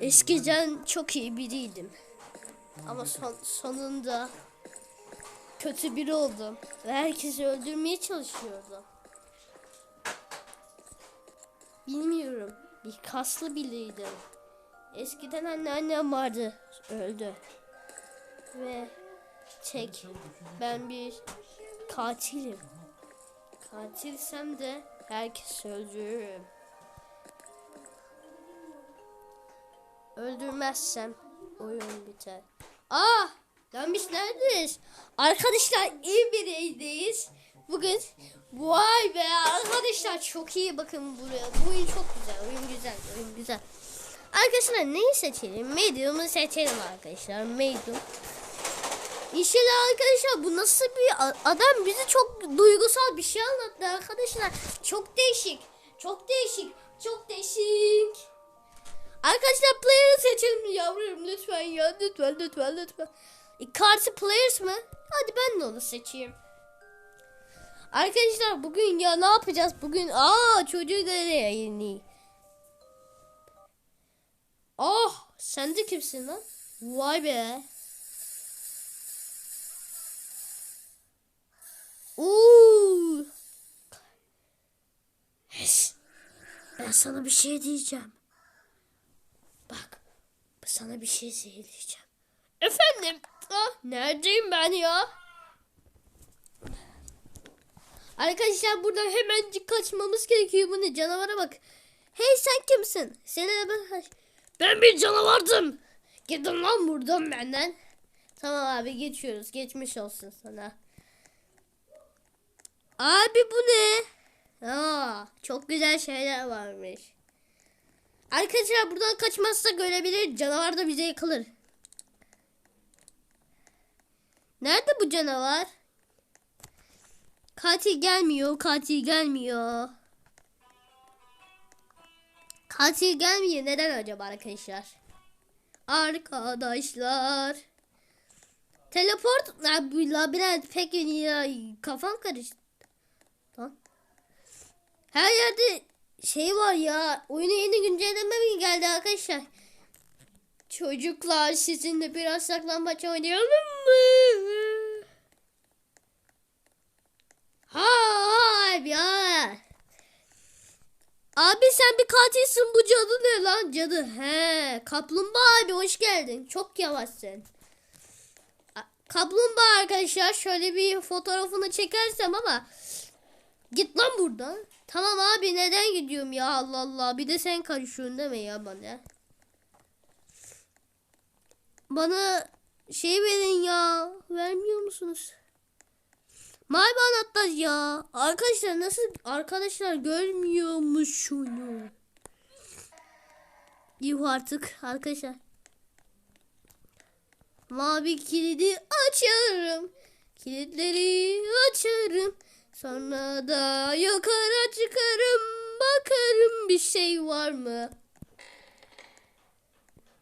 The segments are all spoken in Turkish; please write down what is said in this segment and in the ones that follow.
Eskiden çok iyi biriydim. Ama son, sonunda kötü biri oldum. Ve herkesi öldürmeye çalışıyordum. Bilmiyorum. Bir kaslı biriydim. Eskiden anneannem vardı. Öldü. Ve tek ben bir katilim. Katilsem de herkesi öldürürüm. Öldürmezsem oyun biter. Aa! Lan biz neredeyiz? Arkadaşlar iyi bir yerdeyiz. Bugün vay be arkadaşlar çok iyi bakın buraya. Bu oyun çok güzel. Oyun güzel. Oyun güzel. Arkadaşlar neyi seçelim? Medium'u seçelim arkadaşlar. Medium. İnşallah arkadaşlar bu nasıl bir adam bizi çok duygusal bir şey anlattı arkadaşlar. Çok değişik. Çok değişik. Çok değişik. Arkadaşlar player'ı seçelim yavrum lütfen ya lütfen lütfen lütfen. E, karşı players mı? Hadi ben de onu seçeyim. Arkadaşlar bugün ya ne yapacağız bugün? Aa çocuğu da yayını. Oh sen de kimsin lan? Vay be. Hes. Ben sana bir şey diyeceğim. Sana bir şey söyleyeceğim. Efendim? Ah, neredeyim ben ya? Arkadaşlar buradan hemencik kaçmamız gerekiyor. Bu ne canavara bak. Hey sen kimsin? Seni ben... Ben bir canavardım. Gidin lan buradan benden. Tamam abi geçiyoruz. Geçmiş olsun sana. Abi bu ne? Aa, çok güzel şeyler varmış. Arkadaşlar buradan kaçmazsa görebilir. Canavar da bize yıkılır. Nerede bu canavar? Katil gelmiyor. Katil gelmiyor. Katil gelmiyor. Neden acaba arkadaşlar? Arkadaşlar. Teleport. Bu labirent pek yeni ya. Kafam karıştı. Lan. Her yerde şey var ya. Oyuna yeni güncelleme mi geldi arkadaşlar? Çocuklar sizinle biraz saklambaç oynayalım mı? Ha abi ya. Abi sen bir katilsin bu cadı ne lan cadı? He kaplumbağa abi hoş geldin. Çok yavaşsın. Kaplumbağa arkadaşlar şöyle bir fotoğrafını çekersem ama git lan buradan. Tamam abi neden gidiyorum ya Allah Allah. Bir de sen karışıyorsun deme ya bana. Bana şey verin ya. Vermiyor musunuz? Mavi anahtar ya. Arkadaşlar nasıl arkadaşlar görmüyormuş şunu. Yuh artık arkadaşlar. Mavi kilidi açarım. Kilitleri açarım. Sonra da yukarı çıkarım. Bakarım bir şey var mı?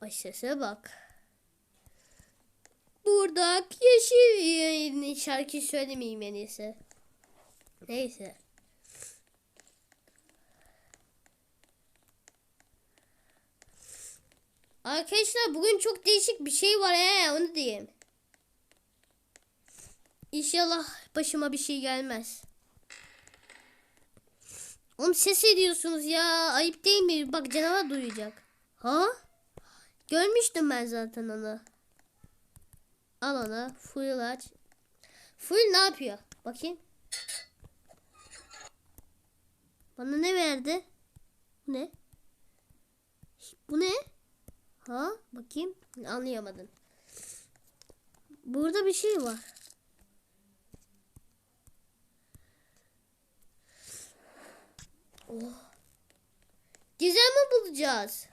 Ay bak. Burada yeşil şarkı söylemeyeyim en iyisi. Neyse. Arkadaşlar bugün çok değişik bir şey var he onu diyeyim. İnşallah başıma bir şey gelmez. Oğlum ses ediyorsunuz ya. Ayıp değil mi? Bak canavar duyacak. Ha? Görmüştüm ben zaten onu. Al ona. Full aç. Full ne yapıyor? Bakayım. Bana ne verdi? Bu ne? Bu ne? Ha? Bakayım. Anlayamadım. Burada bir şey var. Oh. Gizem mi bulacağız?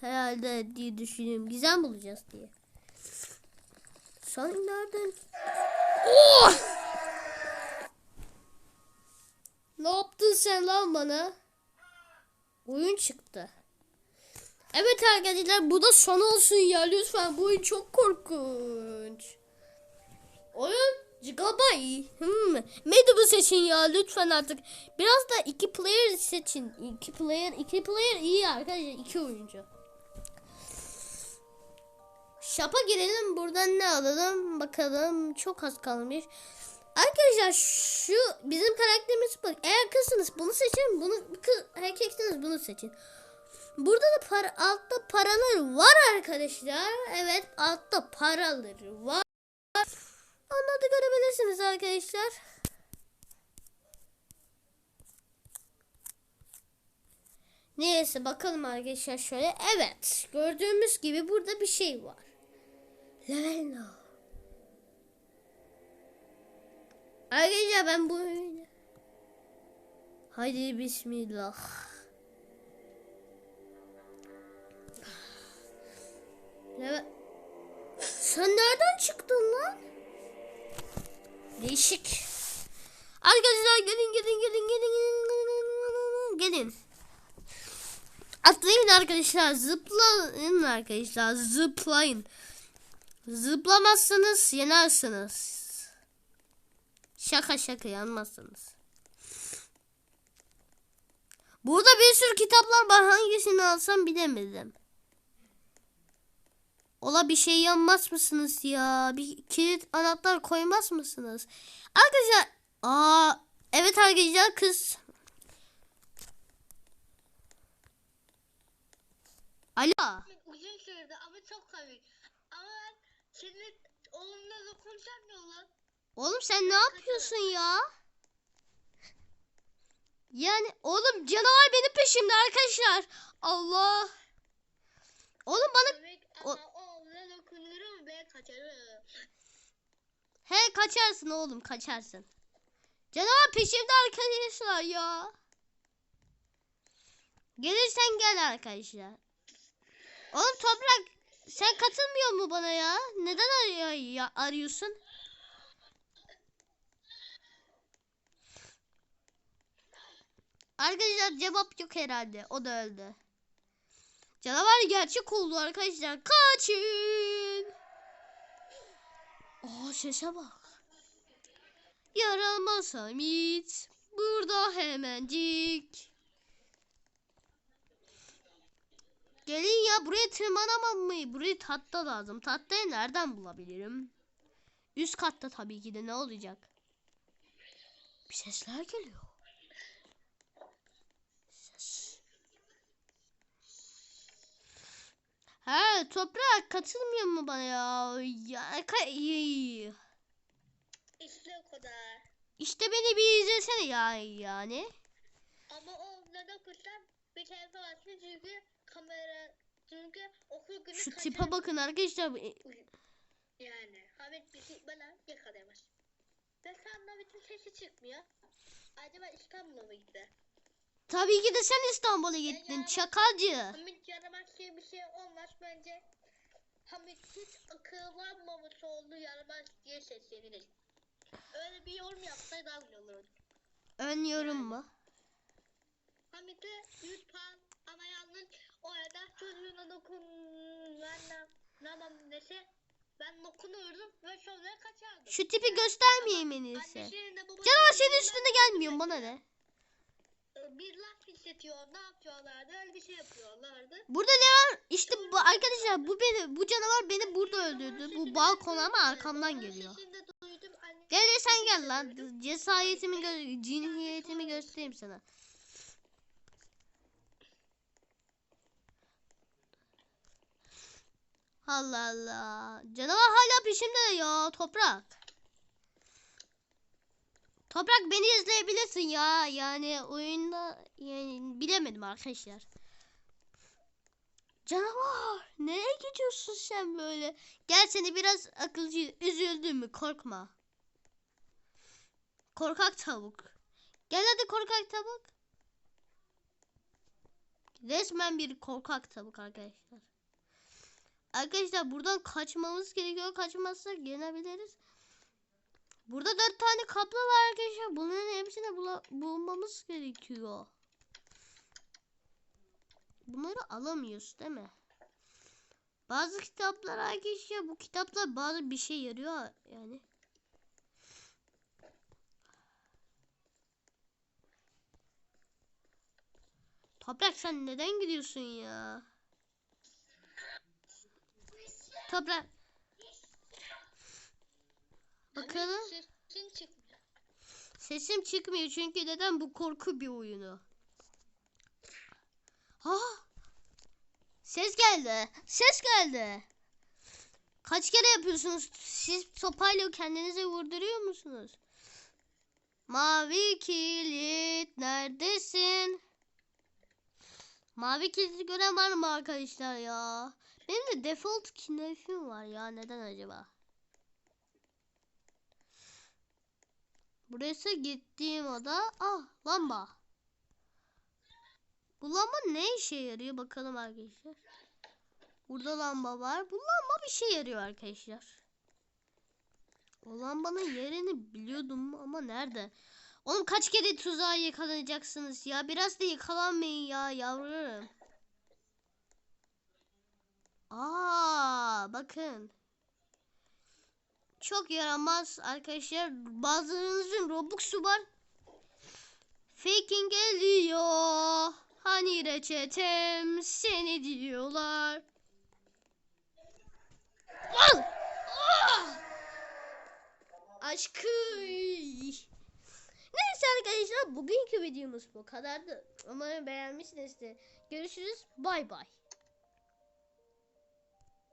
Herhalde diye düşünüyorum. Gizem bulacağız diye. Sen nereden? Oh! Ne yaptın sen lan bana? Oyun çıktı. Evet arkadaşlar bu da son olsun ya lütfen. Bu oyun çok korkunç. Oyun Gigabyte. Hmm. Medub'u seçin ya lütfen artık. Biraz da iki player seçin. İki player, iki player iyi arkadaşlar. iki oyuncu. Shop'a girelim. Buradan ne alalım? Bakalım. Çok az kalmış. Arkadaşlar şu bizim karakterimiz bak. Eğer kızsınız bunu seçin. Bunu kız, erkeksiniz bunu seçin. Burada da para, altta paralar var arkadaşlar. Evet altta paraları var. Onları da görebilirsiniz arkadaşlar. Neyse bakalım arkadaşlar şöyle. Evet gördüğümüz gibi burada bir şey var. Level no. Arkadaşlar ben bu Haydi bismillah. Level... Sen nereden çıktın lan? Değişik. Arkadaşlar gelin gelin gelin gelin gelin gelin. Atlayın arkadaşlar zıplayın arkadaşlar zıplayın. Zıplamazsanız yenersiniz. Şaka şaka yanmazsınız. Burada bir sürü kitaplar var hangisini alsam bilemedim. Ola bir şey yanmaz mısınız ya? Bir kilit anahtar koymaz mısınız? Arkadaşlar aa evet arkadaşlar kız Alo. Uzun sürdü ama çok komik. Ama ben senin oğlunla dokunsam ne olur? Oğlum sen ne yapıyorsun ya? Yani oğlum canavar benim peşimde arkadaşlar. Allah. Oğlum bana Komik O- ama oğluna dokunurum ve kaçarım. he kaçarsın oğlum kaçarsın. Canavar peşimde arkadaşlar ya. Gelirsen gel arkadaşlar. Oğlum toprak sen katılmıyor mu bana ya? Neden arıyor, ya, arıyorsun? Arkadaşlar cevap yok herhalde. O da öldü. Canavar gerçek oldu arkadaşlar. Kaçın. Aa sese bak. Yaramaz Hamit. Burada hemencik. Gelin ya buraya tırmanamam mı? Buraya tahta lazım. Tahtayı nereden bulabilirim? Üst katta tabii ki de ne olacak? Bir sesler geliyor. Ha toprak katılmıyor mu bana ya? Ya ka-. İşte o kadar. İşte beni bir izlesene ya yani. Ama oğluna dokunsam bir tarafa baksın çünkü kamera çünkü okul günü Şu kaçar- tipe bakın arkadaşlar. Yani Hamit bizi bana yakalayamaz. Ve sandal bütün sesi çıkmıyor. Acaba İstanbul'a mı gitti? Tabii ki de sen İstanbul'a gittin çakalcı. Hamit yaramaz diye bir şey olmaz bence. Hamit hiç akıllanmamış oldu yaramaz diye seslenilir. Öyle bir yorum yapsaydı daha güzel olurdu. Ön yorum mu? Hamit'e 100 puan ama yalnız o arada çocuğuna dokunmam nese ben dokunurdum ve sonra kaçardım. Şu tipi göstermeyeyim en iyisi. Canavar senin üstünde gelmiyor bana ne? Bir laf hissediyor ne yapıyorlardı öyle bir şey yapıyorlardı. Burada ne var? İşte bu arkadaşlar bu beni bu canavar beni burada öldürdü. Bu balkona ama arkamdan geliyor. Gel sen gel lan. Cesaretimi gö cinniyetimi göstereyim sana. Allah Allah. Canavar hala peşimde ya toprak. Toprak beni izleyebilirsin ya. Yani oyunda yani bilemedim arkadaşlar. Canavar nereye gidiyorsun sen böyle? Gel seni biraz akılcı üzüldün mü korkma. Korkak tavuk. Gel hadi korkak tavuk. Resmen bir korkak tavuk arkadaşlar. Arkadaşlar buradan kaçmamız gerekiyor. Kaçmazsak yenebiliriz. Burada dört tane kaplı var arkadaşlar. Bunların hepsini bula- bulmamız gerekiyor. Bunları alamıyoruz değil mi? Bazı kitaplar arkadaşlar bu kitaplar bazı bir şey yarıyor yani. Toprak sen neden gidiyorsun ya? toprak. Bakalım. Sesim çıkmıyor çünkü neden bu korku bir oyunu. Ha! Ses geldi. Ses geldi. Kaç kere yapıyorsunuz? Siz sopayla kendinize vurduruyor musunuz? Mavi kilit neredesin? Mavi kilidi gören arkadaşlar ya? Benim de default kinefim var ya neden acaba? Burası gittiğim oda. Ah lamba. Bu lamba ne işe yarıyor bakalım arkadaşlar. Burada lamba var. Bu lamba bir şey yarıyor arkadaşlar. O lambanın yerini biliyordum ama nerede? Oğlum kaç kere tuzağa yakalanacaksınız ya? Biraz da yakalanmayın ya yavrularım. Aa bakın. Çok yaramaz arkadaşlar. Bazılarınızın Robux'u var. Faking geliyor. Hani reçetem seni diyorlar. Al! Ah! Aşkı. Neyse arkadaşlar bugünkü videomuz bu kadardı. Umarım beğenmişsinizdir. Görüşürüz. Bay bay.